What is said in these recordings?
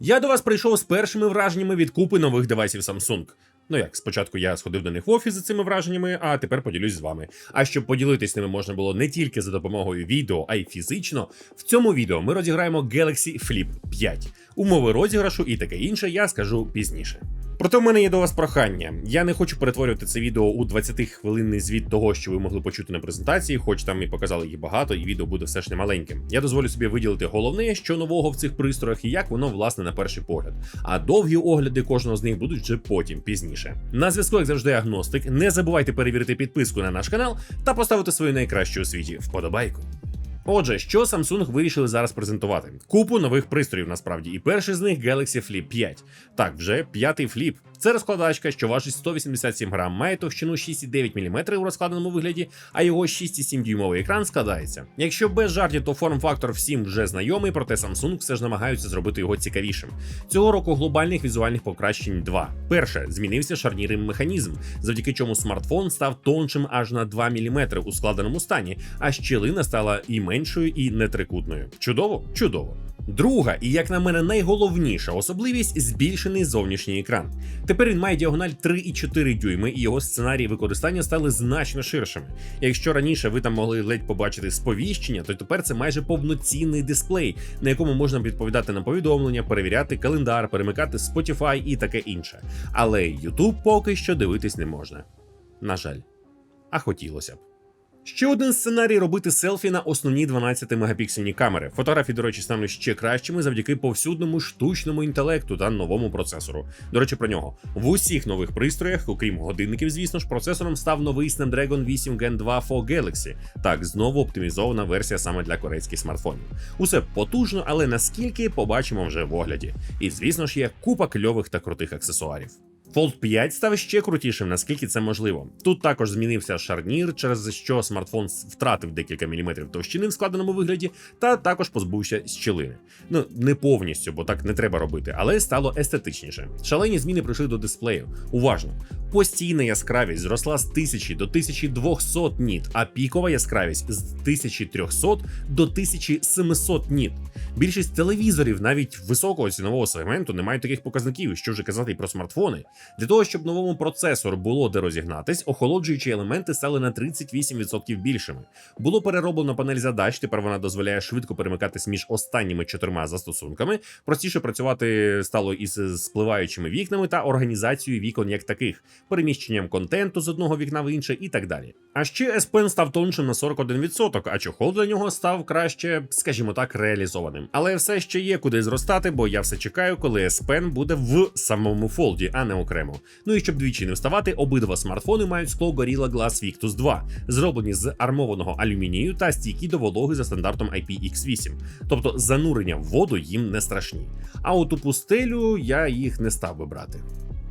Я до вас прийшов з першими враженнями від купи нових девайсів Samsung. Ну як, спочатку я сходив до них в офіс за цими враженнями, а тепер поділюсь з вами. А щоб поділитись ними можна було не тільки за допомогою відео, а й фізично. В цьому відео ми розіграємо Galaxy Flip 5. Умови розіграшу і таке інше я скажу пізніше. Проте в мене є до вас прохання. Я не хочу перетворювати це відео у 20-хвилинний звіт того, що ви могли почути на презентації, хоч там і показали їх багато, і відео буде все ж не маленьким. Я дозволю собі виділити головне, що нового в цих пристроях і як воно власне на перший погляд. А довгі огляди кожного з них будуть вже потім пізніше. На зв'язку, як завжди, агностик. Не забувайте перевірити підписку на наш канал та поставити свою найкращу у світі вподобайку. Отже, що Samsung вирішили зараз презентувати? Купу нових пристроїв насправді, і перший з них Galaxy Flip 5. Так, вже п'ятий фліп. Це розкладачка, що важить 187 грам, має товщину 6,9 мм у розкладеному вигляді, а його 6,7 дюймовий екран складається. Якщо без жартів, то форм-фактор всім вже знайомий, проте Samsung все ж намагаються зробити його цікавішим. Цього року глобальних візуальних покращень два. Перше, змінився шарнірний механізм, завдяки чому смартфон став тоншим аж на 2 мм у складеному стані, а щілина стала і меншою, і не трикутною. Чудово? Чудово. Друга, і як на мене, найголовніша особливість збільшений зовнішній екран. Тепер він має діагональ 3,4 дюйми, і його сценарії використання стали значно ширшими. Якщо раніше ви там могли ледь побачити сповіщення, то тепер це майже повноцінний дисплей, на якому можна відповідати на повідомлення, перевіряти календар, перемикати Spotify і таке інше. Але YouTube поки що дивитись не можна. На жаль, а хотілося б. Ще один сценарій робити селфі на основні 12 мегапіксельні камери. Фотографії, до речі, стануть ще кращими завдяки повсюдному штучному інтелекту та новому процесору. До речі, про нього в усіх нових пристроях, окрім годинників, звісно ж, процесором став новий Snapdragon 8 Gen 2 for Galaxy. Так, знову оптимізована версія саме для корейських смартфонів. Усе потужно, але наскільки побачимо вже в огляді. І звісно ж є купа кльових та крутих аксесуарів. Fold 5 став ще крутішим, наскільки це можливо. Тут також змінився шарнір, через що смартфон втратив декілька міліметрів товщини в складеному вигляді, та також позбувся щілини. Ну не повністю, бо так не треба робити, але стало естетичніше. Шалені зміни прийшли до дисплею. Уважно. Постійна яскравість зросла з 1000 до 1200 ніт, а пікова яскравість з 1300 до 1700 ніт. Більшість телевізорів, навіть високого цінового сегменту, не мають таких показників, що вже казати й про смартфони. Для того, щоб новому процесору було де розігнатись, охолоджуючі елементи стали на 38% більшими. Було перероблено панель задач, тепер вона дозволяє швидко перемикатись між останніми чотирма застосунками. Простіше працювати стало із спливаючими вікнами та організацією вікон як таких, переміщенням контенту з одного вікна в інше і так далі. А ще S Pen став тоншим на 41%, а чохол для нього став краще, скажімо так, реалізованим. Але все ще є куди зростати, бо я все чекаю, коли S Pen буде в самому фолді, а не окремо. Ну і щоб двічі не вставати, обидва смартфони мають скло Gorilla Glass Victus 2, зроблені з армованого алюмінію та стійкі до вологи за стандартом IPX8. Тобто занурення в воду їм не страшні. А от у пустелю я їх не став би брати.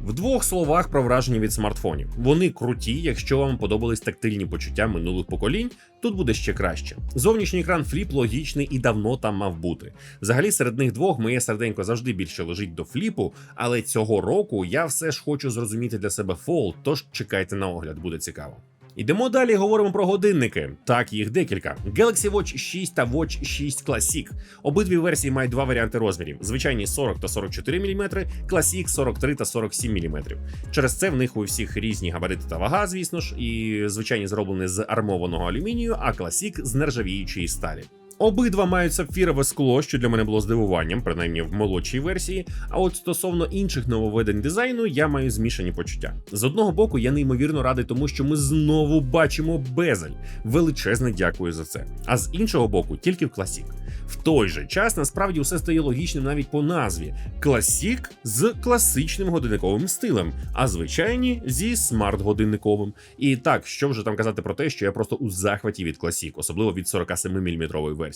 В двох словах про враження від смартфонів. Вони круті, якщо вам подобались тактильні почуття минулих поколінь, тут буде ще краще. Зовнішній екран фліп логічний і давно там мав бути. Взагалі, серед них двох моє серденько завжди більше лежить до фліпу, але цього року я все ж хочу зрозуміти для себе фол, тож чекайте на огляд, буде цікаво. Ідемо далі, говоримо про годинники. Так, їх декілька: Galaxy Watch 6 та Watch 6 Classic. Обидві версії мають два варіанти розмірів: звичайні 40 та 44 мм, Classic 43 та 47 мм. Через це в них у всіх різні габарити та вага, звісно ж, і звичайні зроблені з армованого алюмінію, а Classic з нержавіючої сталі. Обидва мають сапфірове скло, що для мене було здивуванням, принаймні в молодшій версії. А от стосовно інших нововведень дизайну, я маю змішані почуття. З одного боку, я неймовірно радий, тому що ми знову бачимо безель. Величезне дякую за це. А з іншого боку, тільки в класік. В той же час насправді все стає логічним навіть по назві: класік з класичним годинниковим стилем, а звичайні зі смарт-годинниковим. І так, що вже там казати про те, що я просто у захваті від класік, особливо від 47 мм версії.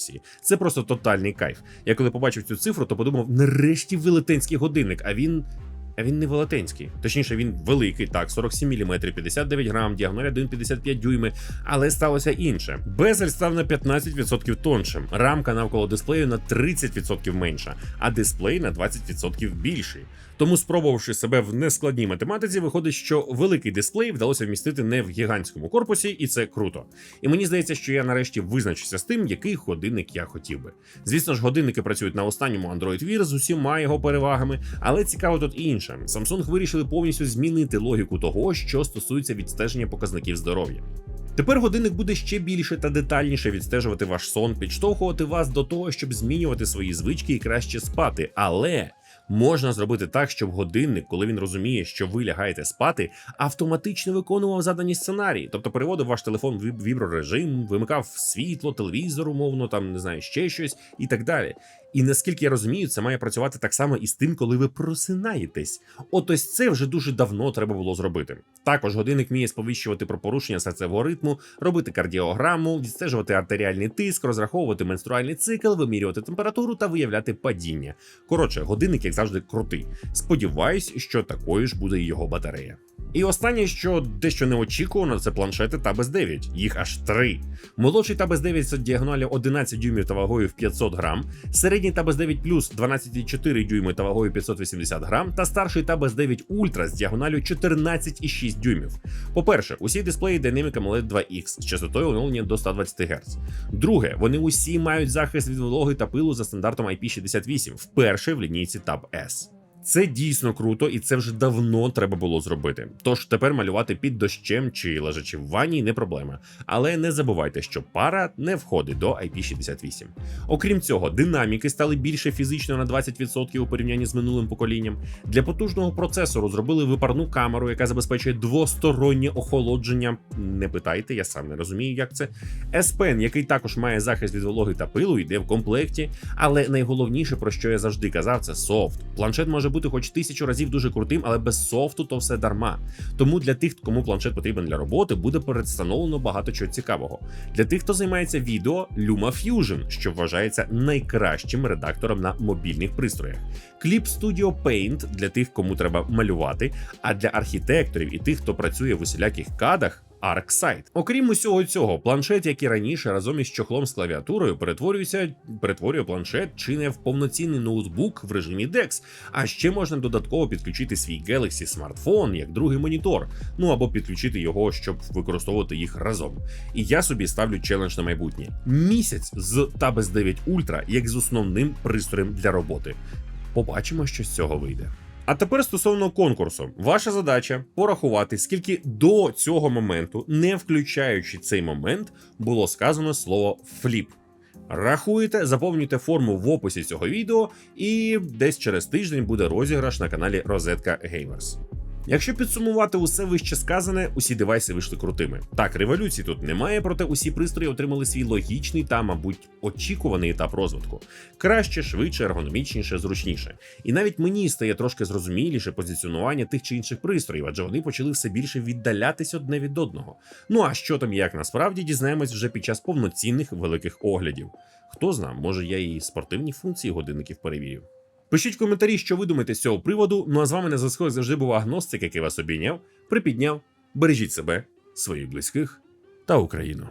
Це просто тотальний кайф. Я коли побачив цю цифру, то подумав: нарешті велетенський годинник, а він. А він не велетенський. Точніше, він великий, так, 47 мм, 59 грам, діагональ 1,55 дюйми, але сталося інше. Безель став на 15% тоншим, рамка навколо дисплею на 30% менша, а дисплей на 20% більший. Тому, спробувавши себе в нескладній математиці, виходить, що великий дисплей вдалося вмістити не в гігантському корпусі, і це круто. І мені здається, що я нарешті визначуся з тим, який годинник я хотів би. Звісно ж, годинники працюють на останньому Android Wear з усіма його перевагами, але цікаво тут інше. Samsung вирішили повністю змінити логіку того, що стосується відстеження показників здоров'я. Тепер годинник буде ще більше та детальніше відстежувати ваш сон, підштовхувати вас до того, щоб змінювати свої звички і краще спати. Але можна зробити так, щоб годинник, коли він розуміє, що ви лягаєте спати, автоматично виконував задані сценарії, тобто переводив ваш телефон в віброрежим, вимикав світло, телевізор, умовно, там не знаю, ще щось і так далі. І наскільки я розумію, це має працювати так само і з тим, коли ви просинаєтесь. От ось це вже дуже давно треба було зробити. Також годинник вміє сповіщувати про порушення серцевого ритму, робити кардіограму, відстежувати артеріальний тиск, розраховувати менструальний цикл, вимірювати температуру та виявляти падіння. Коротше, годинник, як завжди, крутий. Сподіваюсь, що такою ж буде його батарея. І останнє, що дещо неочікувано, це планшети Tab S9. Їх аж три. Молодший Tab S9 з діагоналі 11 дюймів та вагою в 500 грам, середній Tab S9 Plus 12,4 дюйми та вагою 580 грам, та старший Tab S9 Ultra з діагоналю 14,6 дюймів. По-перше, усі дисплеї Dynamic AMOLED 2X з частотою оновлення до 120 Гц. Друге, вони усі мають захист від вологи та пилу за стандартом IP68, вперше в лінійці Tab S. Це дійсно круто, і це вже давно треба було зробити. Тож тепер малювати під дощем чи лежачи в ванні не проблема. Але не забувайте, що пара не входить до IP68. Окрім цього, динаміки стали більше фізично на 20% у порівнянні з минулим поколінням. Для потужного процесору зробили випарну камеру, яка забезпечує двостороннє охолодження. Не питайте, я сам не розумію, як це. S Pen, який також має захист від вологи та пилу, йде в комплекті. Але найголовніше, про що я завжди казав, це софт. Планшет може бути хоч тисячу разів дуже крутим, але без софту то все дарма. Тому для тих, кому планшет потрібен для роботи, буде представлено багато чого цікавого. Для тих, хто займається відео, Luma Fusion, що вважається найкращим редактором на мобільних пристроях. Clip Studio Paint для тих, кому треба малювати, а для архітекторів і тих, хто працює в усіляких кадах. ArcSight. Окрім усього цього, планшет, як і раніше, разом із чохлом з клавіатурою, перетворюється, перетворює планшет чи не в повноцінний ноутбук в режимі DeX. А ще можна додатково підключити свій Galaxy смартфон як другий монітор, ну або підключити його, щоб використовувати їх разом. І я собі ставлю челендж на майбутнє: місяць з Tab S9 Ultra як з основним пристроєм для роботи. Побачимо, що з цього вийде. А тепер стосовно конкурсу, ваша задача порахувати, скільки до цього моменту, не включаючи цей момент, було сказано слово фліп. Рахуєте, заповнюйте форму в описі цього відео, і десь через тиждень буде розіграш на каналі Розетка Gamers. Якщо підсумувати усе вище сказане, усі девайси вийшли крутими. Так, революції тут немає, проте усі пристрої отримали свій логічний та, мабуть, очікуваний етап розвитку. Краще, швидше, ергономічніше, зручніше. І навіть мені стає трошки зрозуміліше позиціонування тих чи інших пристроїв, адже вони почали все більше віддалятись одне від одного. Ну а що там як насправді дізнаємось вже під час повноцінних великих оглядів. Хто зна, може я і спортивні функції годинників перевірю. Пишіть в коментарі, що ви думаєте з цього приводу. Ну а з вами на зв'язку завжди був агностик, який вас обійняв, припідняв. Бережіть себе, своїх близьких та Україну.